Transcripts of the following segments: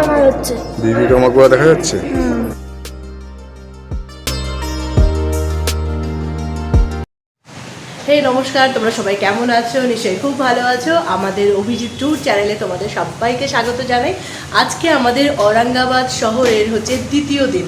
দেখা যাচ্ছে দেখা যাচ্ছে? হেই নমস্কার তোমরা সবাই কেমন আছো? নিশ্চয়ই খুব ভালো আছো। আমাদের অভিজিৎ ট্যুর চ্যানেলে তোমাদের সবাইকে স্বাগত জানাই। আজকে আমাদের ঔরঙ্গাবাদ শহরের হচ্ছে দ্বিতীয় দিন।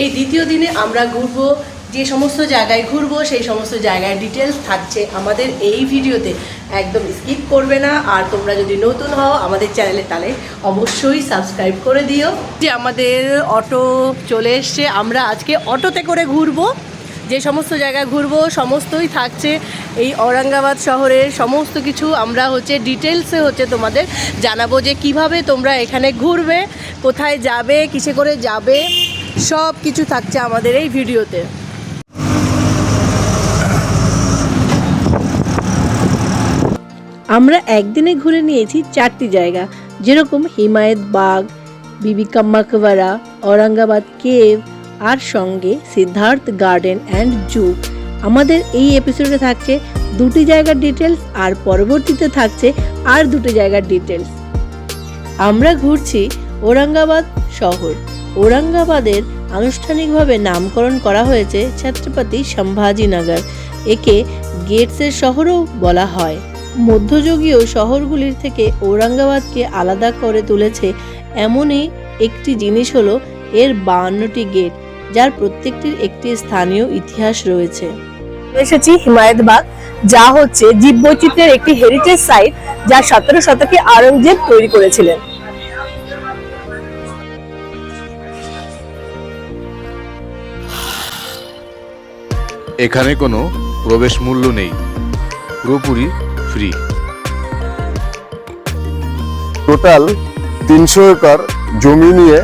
এই দ্বিতীয় দিনে আমরা ঘুরবো যে সমস্ত জায়গায় ঘুরবো, সেই সমস্ত জায়গায় ডিটেলস থাকছে আমাদের এই ভিডিওতে। একদম স্কিপ করবে না। আর তোমরা যদি নতুন হও আমাদের চ্যানেলে তাহলে অবশ্যই সাবস্ক্রাইব করে দিও। যে আমাদের অটো চলে এসছে, আমরা আজকে অটোতে করে ঘুরবো। যে সমস্ত জায়গায় ঘুরবো, সমস্তই থাকছে এই ঔরঙ্গাবাদ শহরের। সমস্ত কিছু আমরা হচ্ছে ডিটেলসে হচ্ছে তোমাদের জানাব যে কীভাবে তোমরা এখানে ঘুরবে, কোথায় যাবে, কিসে করে যাবে সব কিছু থাকছে আমাদের এই ভিডিওতে। আমরা একদিনে ঘুরে নিয়েছি চারটি জায়গা, যেরকম হিমায়ত বাগ বিবি কাম্মাকওয়ারা ঔরঙ্গাবাদ কেভ, আর সঙ্গে সিদ্ধার্থ গার্ডেন অ্যান্ড জু। আমাদের এই এপিসোডে থাকছে দুটি জায়গার ডিটেলস আর পরবর্তীতে থাকছে আর দুটি জায়গার ডিটেলস আমরা ঘুরছি ঔরঙ্গাবাদ শহর। ঔরঙ্গাবাদের আনুষ্ঠানিকভাবে নামকরণ করা হয়েছে ছত্রপতি সম্ভাজিনগর, একে গেটসের শহরও বলা হয়। মধ্যযুগীয় শহরগুলির থেকে ঔরঙ্গাবাদকে আলাদা করে তুলেছে এমনই একটি জিনিস হলো এর বাহান্নটি গেট যার প্রত্যেকটির একটি স্থানীয় ইতিহাস রয়েছে। এসেছি হিমায়তবাগ যা হচ্ছে জীববৈচিত্র্যের একটি হেরিটেজ সাইট যা সতেরো শতকে আওরঙ্গজেব তৈরি করেছিলেন। এখানে কোনো প্রবেশ মূল্য নেই। পুরোপুরি ফ্রি টোটাল তিনশো একর জমি নিয়ে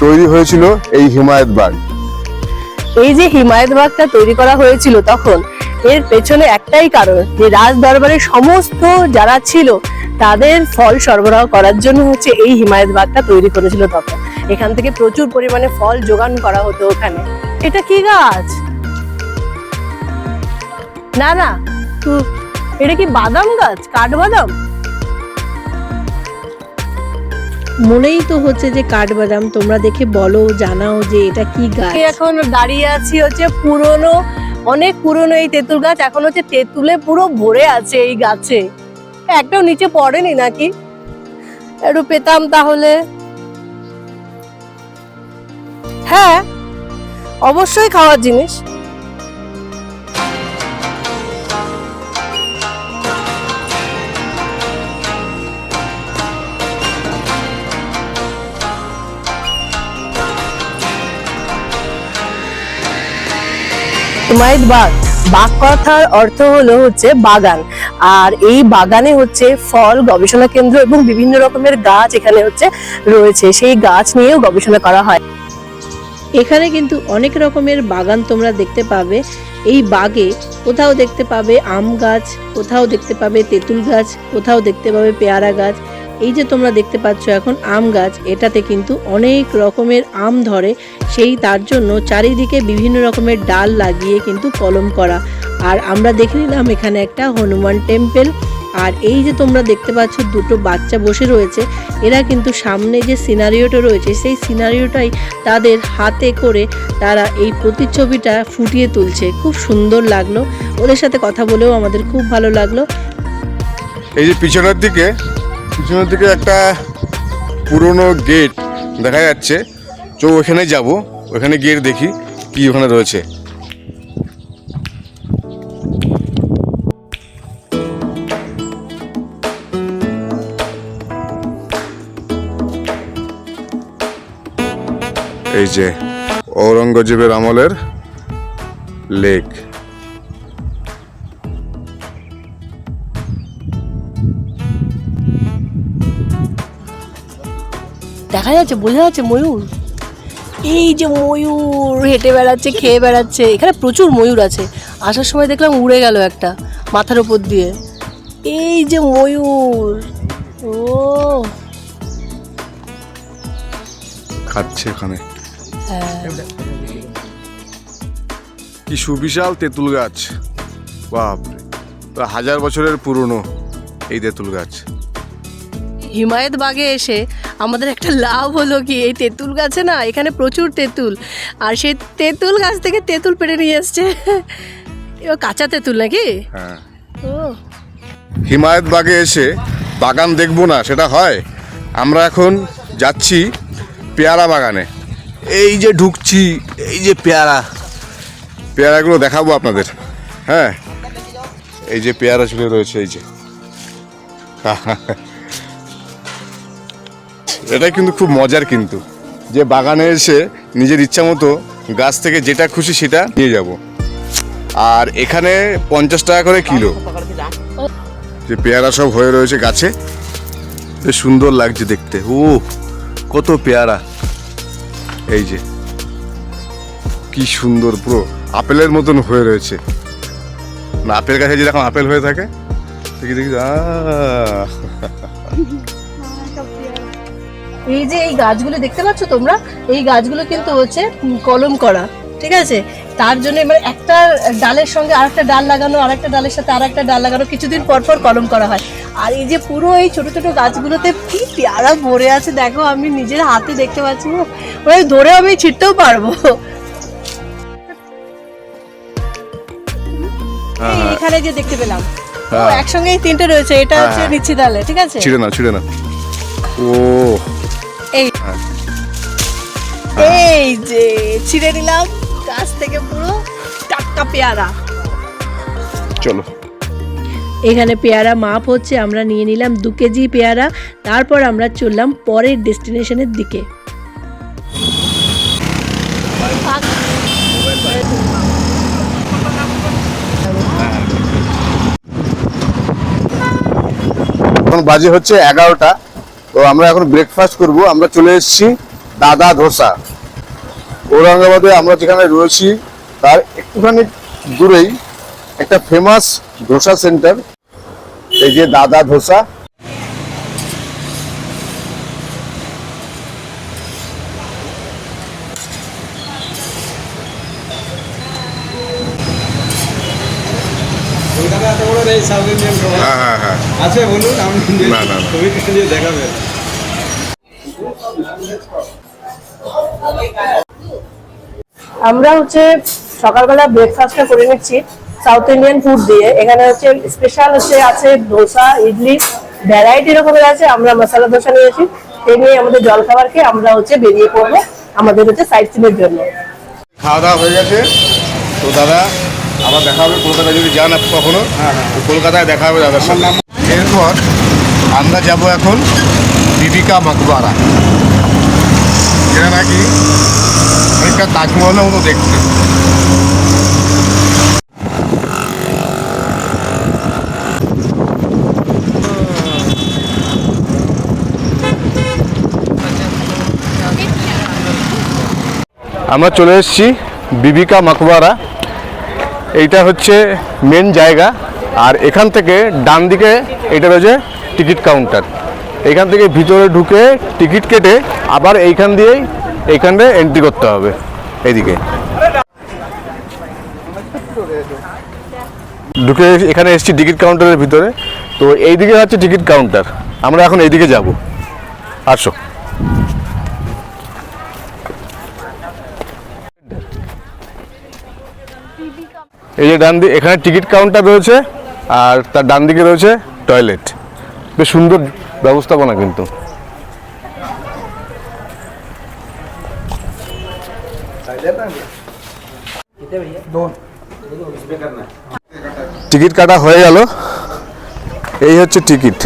তৈরি হয়েছিল এই হিমায়ত বাগ। এই যে হিমায়তবাগটা তৈরি করা হয়েছিল তখন এর পেছনে একটাই কারণ যে রাজ দরবারের সমস্ত যারা ছিল তাদের ফল সরবরাহ করার জন্য হচ্ছে এই হিমায়ত বাগটা তৈরি করেছিল তখন। এখান থেকে প্রচুর পরিমাণে ফল যোগান করা হতো ওখানে। এটা কি গাছ? না না এটা কি বাদাম গাছ? কাঠবাদাম? মনেই তো হচ্ছে যে কাঠবাদাম। তোমরা দেখে বলো জানাও যে এটা কি গাছ। এখন দাঁড়িয়ে আছি হচ্ছে পুরনো অনেক পুরনো এই তেঁতুল গাছ। এখন হচ্ছে তেঁতুলে পুরো ভরে আছে এই গাছে। একটাও নিচে পড়েনি নাকি? একটু পেতাম তাহলে। হ্যাঁ অবশ্যই খাওয়ার জিনিস। হিমায়ত বাগ। বাগ কথার অর্থ হলো হচ্ছে বাগান। আর এই বাগানে হচ্ছে ফল, গবেষণা কেন্দ্র এবং বিভিন্ন রকমের গাছ এখানে হচ্ছে রয়েছে। সেই গাছ নিয়েও গবেষণা করা হয়। এখানে কিন্তু অনেক রকমের বাগান তোমরা দেখতে পাবে। এই বাগে কোথাও দেখতে পাবে আম গাছ, কোথাও দেখতে পাবে তেঁতুল গাছ, কোথাও দেখতে পাবে পেয়ারা গাছ। এই যে তোমরা দেখতে পাচ্ছ এখন আম গাছ, এটাতে কিন্তু অনেক রকমের আম ধরে। সেই তার জন্য চারিদিকে বিভিন্ন রকমের ডাল লাগিয়ে কিন্তু কলম করা। আর আমরা দেখে নিলাম এখানে একটা হনুমান টেম্পেল। আর এই যে তোমরা দেখতে পাচ্ছ দুটো বাচ্চা বসে রয়েছে। এরা কিন্তু সামনে যে সিনারিওটা রয়েছে, সেই সিনারিওটাই তাদের হাতে করে তারা এই প্রতিচ্ছবিটা ফুটিয়ে তুলছে। খুব সুন্দর লাগল। ওদের সাথে কথা বলেও আমাদের খুব ভালো লাগল। এই যে পিছনের দিকে পিছনের দিকে একটা পুরনো গেট দেখা যাচ্ছে। তো ওখানে যাব। ওখানে গিয়ে দেখি কি ওখানে রয়েছে। এই যে ঔরঙ্গজেবের আমলের লেক। দেখা যাচ্ছে বোঝা যাচ্ছে ময়ূর। এই যে ময়ূর হেঁটে বেড়াচ্ছে খেয়ে বেড়াচ্ছে এখানে প্রচুর ময়ূর আছে। আসার সময় দেখলাম উড়ে গেল একটা মাথার উপর দিয়ে। এই যে ময়ূর ও। খাচ্ছে এখানে। হ্যাঁ। কি সুবিশাল তেঁতুল গাছ। বাপরে প্রায় হাজার বছরের পুরনো এই তেঁতুল গাছ। হিমায়ত বাগে এসে আমাদের একটা লাভ হলো কি? এই তেঁতুল গাছে না এখানে প্রচুর তেঁতুল। আর সেই তেঁতুল গাছ থেকে তেঁতুল পেড়ে নিয়ে এসছে। এবার কাঁচা তেঁতুল নাকি? হ্যাঁ। ও। হিমায়ত বাগে এসে বাগান দেখব না সেটা হয়। আমরা এখন যাচ্ছি পেয়ারা বাগানে। এই যে ঢুকছি এই যে পেয়ারা। পেয়ারাগুলো দেখাবো আপনাদের। হ্যাঁ। এই যে পেয়ারা ঝুলে রয়েছে এই যে। এটাই কিন্তু খুব মজার কিন্তু, যে বাগানে এসে নিজের ইচ্ছা মতো গাছ থেকে যেটা খুশি সেটা নিয়ে যাব। আর এখানে পঞ্চাশ টাকা করে কিলো। যে পেয়ারা সব হয়ে রয়েছে গাছে। বেশ সুন্দর লাগছে দেখতে। ও, কত পেয়ারা। এই যে, কি সুন্দর পুরো আপেলের মতন হয়ে রয়েছে। না, আপেল গাছে যেরকম আপেল হয়ে থাকে, দেখি দেখি, আহ! এই যে এই গাছগুলো দেখতে পাচ্ছ তোমরা? এই গাছগুলো কিন্তু হচ্ছে কলম করা ঠিক আছে? তার জন্য এবার একটা ডালের সঙ্গে আরেকটা ডাল লাগানো আরেকটা ডালের সাথে আরেকটা ডাল লাগানো কিছুদিন পর পর কলম করা হয়। আর এই যে পুরো এই ছোট ছোট গাছগুলোতে কি পেয়ারা ভরে আছে দেখো আমি নিজের হাতে দেখতে পাচ্ছি ওই ধরে আমি ছিটতেও পারব। এই এখানে যে দেখতে পেলাম। হ্যাঁ। একসঙ্গে তিনটে রয়েছে এটা হচ্ছে হ্যাঁ। নিচ্ছি ডালে ঠিক আছে? ছিঁড়ে না ছিঁড়ে না ও। এই এই যে ছিঁড়ে নিলাম গাছ থেকে পুরো টাটকা পেয়ারা। চলো। এখানে পেয়ারা মাপ হচ্ছে আমরা নিয়ে নিলাম দু কেজি পেয়ারা তারপর আমরা চললাম পরের ডেস্টিনেশনের দিকে। এখন বাজে হচ্ছে এগারোটা। তো আমরা এখন ব্রেকফাস্ট করব। আমরা চলে এসেছি দাদা ধোসা। ঔরঙ্গাবাদে আমরা যেখানে রয়েছি, তার একটুখানি দূরেই একটা ফেমাস ধোসা সেন্টার এই যে দাদা ধোসা। সাউথ ইন্ডিয়ান খাবার হ্যাঁ হ্যাঁ হ্যাঁ। আছে বলুন আমি না, না, না। কিছু দিয়ে দেখাবেন। আমরা হচ্ছে সকালবেলা ব্রেকফাস্টটা করে নিচ্ছি সাউথ ইন্ডিয়ান ফুড দিয়ে। এখানে হচ্ছে স্পেশাল হচ্ছে আছে ধোসা ইডলি ভ্যারাইটি রকমের আছে। আমরা মশলা ধোসা নিয়েছি। এই নিয়ে আমাদের জলখাবার খেয়ে আমরা হচ্ছে বেরিয়ে পড়ব আমাদের হচ্ছে সাইট সিনের জন্য। খাওয়া দাওয়া হয়ে গেছে। তো দাদা আবার দেখা হবে কলকাতায় যদি যান আপনি কখনো কলকাতায় দেখা হবে দাদার সাথে। এরপর আমরা যাব এখন বিবিকা মকবারা যেটা নাকি অনেকটা তাজমহলের মতো দেখতে আমরা চলে এসেছি বিবিকা মাকবারা। এইটা হচ্ছে মেন জায়গা। আর এখান থেকে ডান দিকে এটা রয়েছে টিকিট কাউন্টার এখান থেকে ভিতরে ঢুকে টিকিট কেটে আবার এইখান দিয়েই এইখানে এন্ট্রি করতে হবে, এইদিকে। ঢুকে এখানে এসেছি টিকিট কাউন্টারের ভিতরে। তো এইদিকে হচ্ছে টিকিট কাউন্টার আমরা এখন এইদিকে যাব। আসো। এই যে ডান দিকে এখানে টিকিট কাউন্টার রয়েছে আর তার ডান দিকে রয়েছে টয়লেট। বেশ সুন্দর ব্যবস্থাপনা কিন্তু। টিকিট কাটা হয়ে গেল। এই হচ্ছে টিকিট।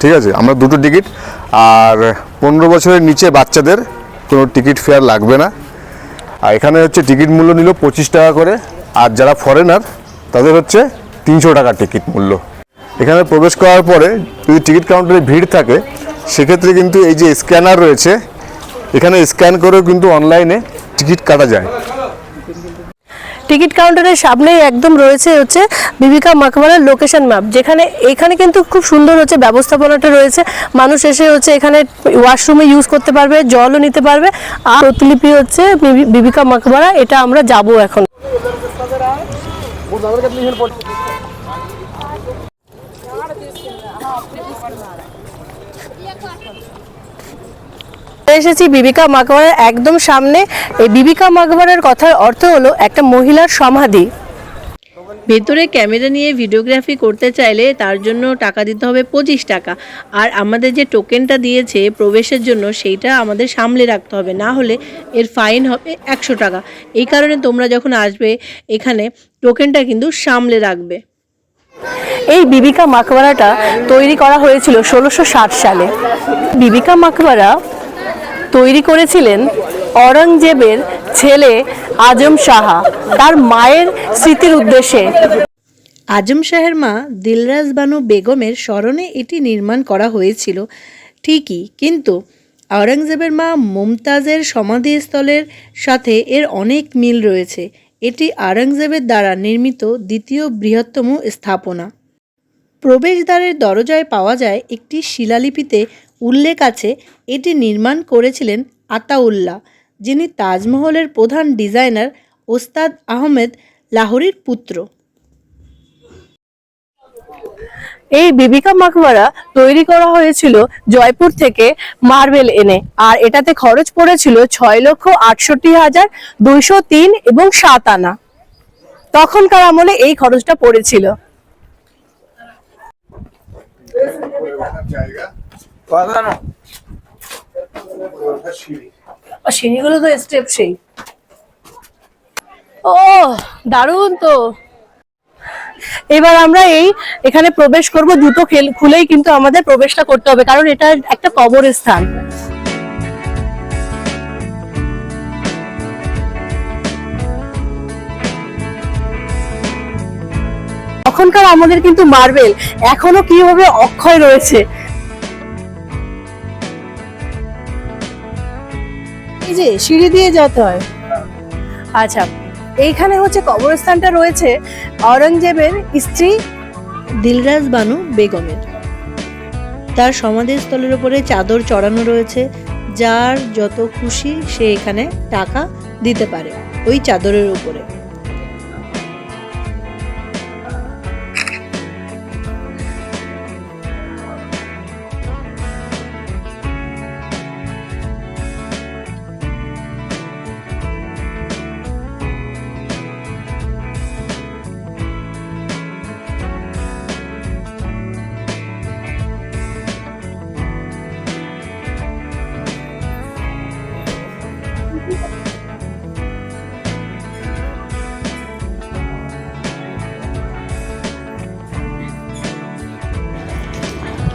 ঠিক আছে, আমরা দুটো টিকিট। আর পনেরো বছরের নিচে বাচ্চাদের কোনো টিকিট ফেয়ার লাগবে না। আর এখানে হচ্ছে টিকিট মূল্য নিল পঁচিশ টাকা করে। আর যারা ফরেনার তাদের হচ্ছে তিনশো টাকা টিকিট মূল্য। এখানে প্রবেশ করার পরে যদি টিকিট কাউন্টারে ভিড় থাকে, সেক্ষেত্রে কিন্তু এই যে স্ক্যানার রয়েছে, এখানে স্ক্যান করেও কিন্তু অনলাইনে টিকিট কাটা যায়। টিকিট কাউন্টারের সামনেই একদম রয়েছে হচ্ছে বিবিকা মাকবারার লোকেশন ম্যাপ যেখানে এখানে কিন্তু খুব সুন্দর হচ্ছে ব্যবস্থাপনাটা রয়েছে। মানুষ এসে হচ্ছে এখানে ওয়াশরুমে ইউজ করতে পারবে, জলও নিতে পারবে। আর প্রতিলিপি হচ্ছে বিবি- বিবিকা মাকবারা, এটা আমরা যাব এখন। এসেছি বিবিকা মাকবারের একদম সামনে। এই বিবিকা মাকবারের কথার অর্থ হলো একটা মহিলার সমাধি। ভেতরে ক্যামেরা নিয়ে ভিডিওগ্রাফি করতে চাইলে তার জন্য টাকা দিতে হবে পঁচিশ টাকা। আর আমাদের যে টোকেনটা দিয়েছে প্রবেশের জন্য সেইটা আমাদের সামলে রাখতে হবে। না হলে এর ফাইন হবে একশো টাকা। এই কারণে তোমরা যখন আসবে এখানে টোকেনটা কিন্তু সামলে রাখবে। এই বিবিকা মাকবারাটা তৈরি করা হয়েছিল ষোলোশো সালে। বিবিকা মাকবারা তৈরি করেছিলেন অরঙ্গজেবের ছেলে আজম শাহা তার মায়ের স্মৃতির উদ্দেশ্যে। আজম শাহের মা দিলরাজ বানু বেগমের স্মরণে এটি নির্মাণ করা হয়েছিল, ঠিকই, কিন্তু আওরঙ্গজেবের মা মুমতাজের সমাধিস্থলের সাথে এর অনেক মিল রয়েছে। এটি আওরঙ্গজেবের দ্বারা নির্মিত দ্বিতীয় বৃহত্তম স্থাপনা। প্রবেশদ্বারের দরজায় পাওয়া যায় একটি শিলালিপিতে উল্লেখ আছে, এটি নির্মাণ করেছিলেন আতাউল্লাহ। যিনি তাজমহলের প্রধান ডিজাইনার ওস্তাদ আহমেদ লাহোরির পুত্র। এই বিবিকা মাকবারা তৈরি করা হয়েছিল জয়পুর থেকে মার্বেল এনে আর এটাতে খরচ পড়েছিল ছয় লক্ষ আটষট্টি হাজার দুইশো তিন এবং সাত আনা। তখনকার আমলে এই খরচটা পড়েছিল। আর সিঁড়িগুলো তো স্টেপ সেই। ও, দারুণ তো। এবার আমরা এই এখানে প্রবেশ করব খেল- খুলেই কিন্তু আমাদের প্রবেশটা করতে হবে, কারণ এটা একটা কবরস্থান তখনকার আমাদের কিন্তু মার্বেল, এখনও কীভাবে অক্ষয় রয়েছে এই যে, সিঁড়ি দিয়ে যেতে হয়। আচ্ছা এইখানে হচ্ছে কবরস্থানটা রয়েছে অরঙ্গজেবের স্ত্রী দিলরাজ বানু বেগমের। তার সমাধিস্থলের উপরে চাদর চড়ানো রয়েছে, যার যত খুশি সে এখানে টাকা দিতে পারে ওই চাদরের উপরে।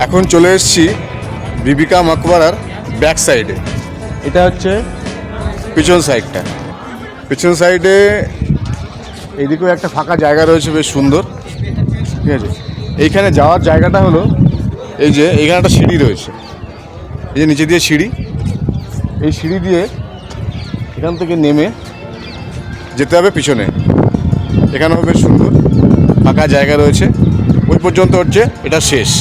এখন চলে এসেছি বিবিকা মাকবারার ব্যাক সাইডে। এটা হচ্ছে পিছন সাইডটা। পিছন সাইডে এইদিকেও একটা ফাঁকা জায়গা রয়েছে বেশ সুন্দর। ঠিক আছে? এইখানে যাওয়ার জায়গাটা হলো এই যে এইখানে একটা সিঁড়ি রয়েছে। এই যে নিচে দিয়ে সিঁড়ি। এই সিঁড়ি দিয়ে এখান থেকে নেমে যেতে হবে পিছনে। এখানেও বেশ সুন্দর ফাঁকা জায়গা রয়েছে। ওই পর্যন্ত হচ্ছে এটা শেষ।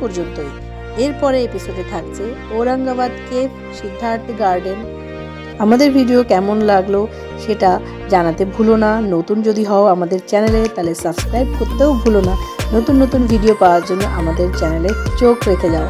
পর্যন্তই। এরপরে এপিসোডে থাকছে ঔরঙ্গাবাদ কেভ সিদ্ধার্থ গার্ডেন আমাদের ভিডিও কেমন লাগল সেটা জানাতে ভুলো না। নতুন যদি হও আমাদের চ্যানেলে তাহলে সাবস্ক্রাইব করতেও ভুলো না। নতুন নতুন ভিডিও পাওয়ার জন্য আমাদের চ্যানেলে চোখ রেখে যাও।